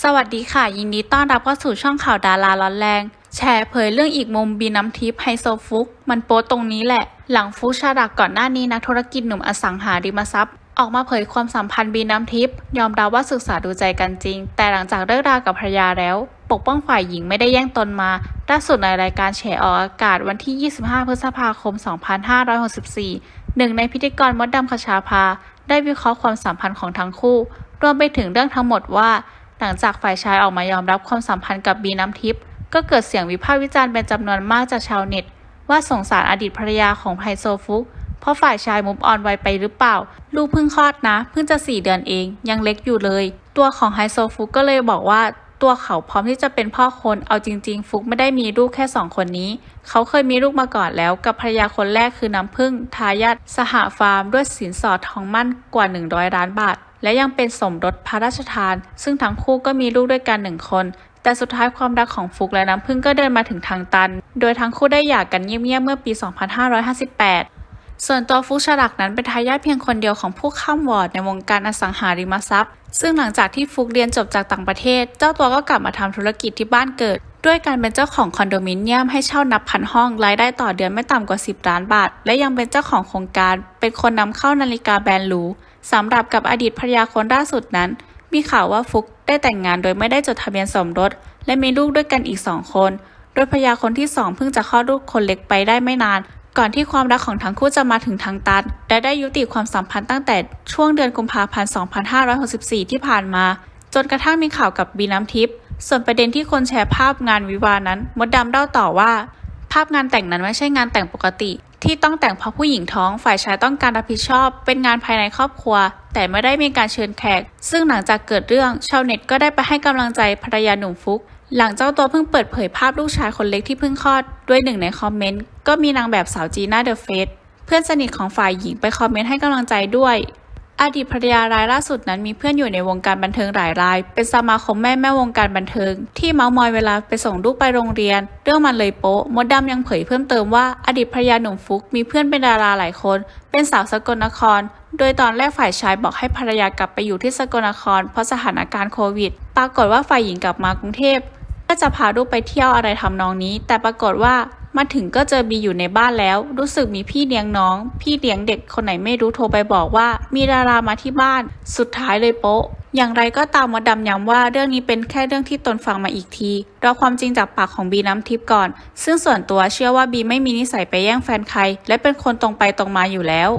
สวัสดีค่ะ ยินดีต้อนรับเข้าสู่ช่องข่าวดาราร้อนแรง แชร์เผยเรื่องอีกมุมบีน้ำทิพย์ไฮโซฟุก มันโป๊ตรงนี้แหละ หลังฟุกชาดักก่อนหน้านี้นักธุรกิจหนุ่มอสังหาริมทรัพย์ ออกมาเผยความสัมพันธ์บีน้ำทิพย์ยอมรับว่าศึกษาดูใจกันจริง แต่หลังจากเลิกรากับภรรยาแล้ว ปกป้องฝ่ายหญิงไม่ได้แย่งตนมาล่าสุดในรายการแฉออกอากาศวันที่ 25 พฤษภาคม 2564 หนึ่งในพิธีกรมดดำคชาภา ได้วิเคราะห์ความสัมพันธ์ของทั้งคู่ รวมไปถึงเรื่องทั้งหมดว่า หลังจากฝ่ายชายออกมายอมรับความสัมพันธ์กับบีน้ำทิพย์ก็เกิดเสียงวิพากษ์วิจารณ์เป็นจำนวนมากจากชาวเน็ต ว่าสงสารอดีตภรรยาของไฮโซฟุก เพราะฝ่ายชายมุมออนไวไปหรือเปล่า ลูกเพิ่งคลอดนะ เพิ่งจะสี่เดือนเอง ยังเล็กอยู่เลย ตัวของไฮโซฟุกก็เลยบอกว่าตัวเขาพร้อมที่จะเป็นพ่อคน เอาจริง ๆ ฟุกไม่ได้มีลูกแค่สองคนนี้ เขาเคยมีลูกมาก่อนแล้ว กับภรรยาคนแรกคือน้ำพึ่ง ทายาทสหฟาร์ม ด้วยสินสอดทองมั่นกว่า 100 ล้านบาท และยังเป็นสมรสพระราชทาน ซึ่งทั้งคู่ก็มีลูกด้วยกันหนึ่งคน แต่สุดท้ายความรักของฟุกและน้ำพึ่งก็เดินมาถึงทางตัน โดยทั้งคู่ได้หย่ากันเงียบๆเมื่อปี 2558ส่วนตัวฟุกฉลักนั้นเป็นทายาทเพียงคนเดียวของผู้ข้ามวอร์ดในวงการอสังหาริมทรัพย์ ซึ่งหลังจากที่ฟุกเรียนจบจากต่างประเทศ เจ้าตัวก็กลับมาทำธุรกิจที่บ้านเกิด ด้วยการเป็นเจ้าของคอนโดมิเนียมให้เช่านับพันห้องรายได้ต่อเดือนไม่ต่ำกว่า 10 ล้านบาท และยังเป็นเจ้าของโครงการ เป็นคนนำเข้านาฬิกาแบรนด์หรู สำหรับกับอดีตภรรยาคนล่าสุดนั้น มีข่าวว่าฟุกได้แต่งงานโดยไม่ได้จดทะเบียนสมรส และมีลูกด้วยกันอีกสองคน โดยภรรยาคนที่สองเพิ่งจะคลอดลูกคนเล็กไปได้ไม่นาน ก่อนที่ความรักของทั้งคู่จะมาถึงทางตัน และได้ยุติความสัมพันธ์ตั้งแต่ช่วงเดือนกุมภาพันธ์ 2564 ที่ผ่านมา จนกระทั่งมีข่าวกับบีน้ำทิพย์ ส่วนประเด็นที่คนแชร์ภาพงานวิวานั้น มดดำเล่าต่อว่า ภาพงานแต่งนั้นไม่ใช่งานแต่งปกติ ที่ต้องแต่งเพราะผู้หญิงท้อง ฝ่ายชายต้องการรับผิดชอบ เป็นงานภายในครอบครัว แต่ไม่ได้มีการเชิญแขก ซึ่งหลังจากเกิดเรื่องชาวเน็ตก็ได้ไปให้กำลังใจภรรยาหนุ่มฟุก หลังเจ้าตัวเพิ่งเปิดเผยภาพลูกชายคนเล็กที่เพิ่งคลอด ด้วยหนึ่งในคอมเมนต์ก็มีนางแบบสาวจีน่าเดอะเฟสเพื่อนสนิทของฝ่ายหญิงไปคอมเมนต์ให้กำลังใจด้วย อดีตภรรยารายล่าสุดนั้นมีเพื่อนอยู่ในวงการบันเทิงหลายราย เป็นสมาคมแม่แม่วงการบันเทิง ที่เมาส์มอยเวลาไปส่งลูกไปโรงเรียน เรื่องมันเลยโป๊ะมดดำยังเผยเพิ่มเติมว่าอดีตภรรยาหนุ่มฟุกมีเพื่อนเป็นดาราหลายคน เป็นสาวสกลนคร โดยตอนแรกฝ่ายชายบอกให้ภรรยากลับไปอยู่ที่สกลนคร เพราะสถานการณ์โควิด ปรากฏว่าฝ่ายหญิงกลับมากรุงเทพก็จะพาลูกไปเที่ยวอะไรทำนองนี้ แต่ปรากฏว่า มาถึงก็เจอบีอยู่ในบ้านแล้ว รู้สึกมีพี่เลี้ยงน้อง พี่เลี้ยงเด็กคนไหนไม่รู้โทรไปบอกว่า มีดารามาที่บ้าน สุดท้ายเลยโป๊ะ อย่างไรก็ตามมดดำย้ำว่าเรื่องนี้เป็นแค่เรื่องที่ตนฟังมาอีกทีรอความจริงจากปากของบีน้ำทิพย์ก่อน ซึ่งส่วนตัวเชื่อว่าบีไม่มีนิสัยไปแย่งแฟนใคร และเป็นคนตรงไปตรงมาอยู่แล้ว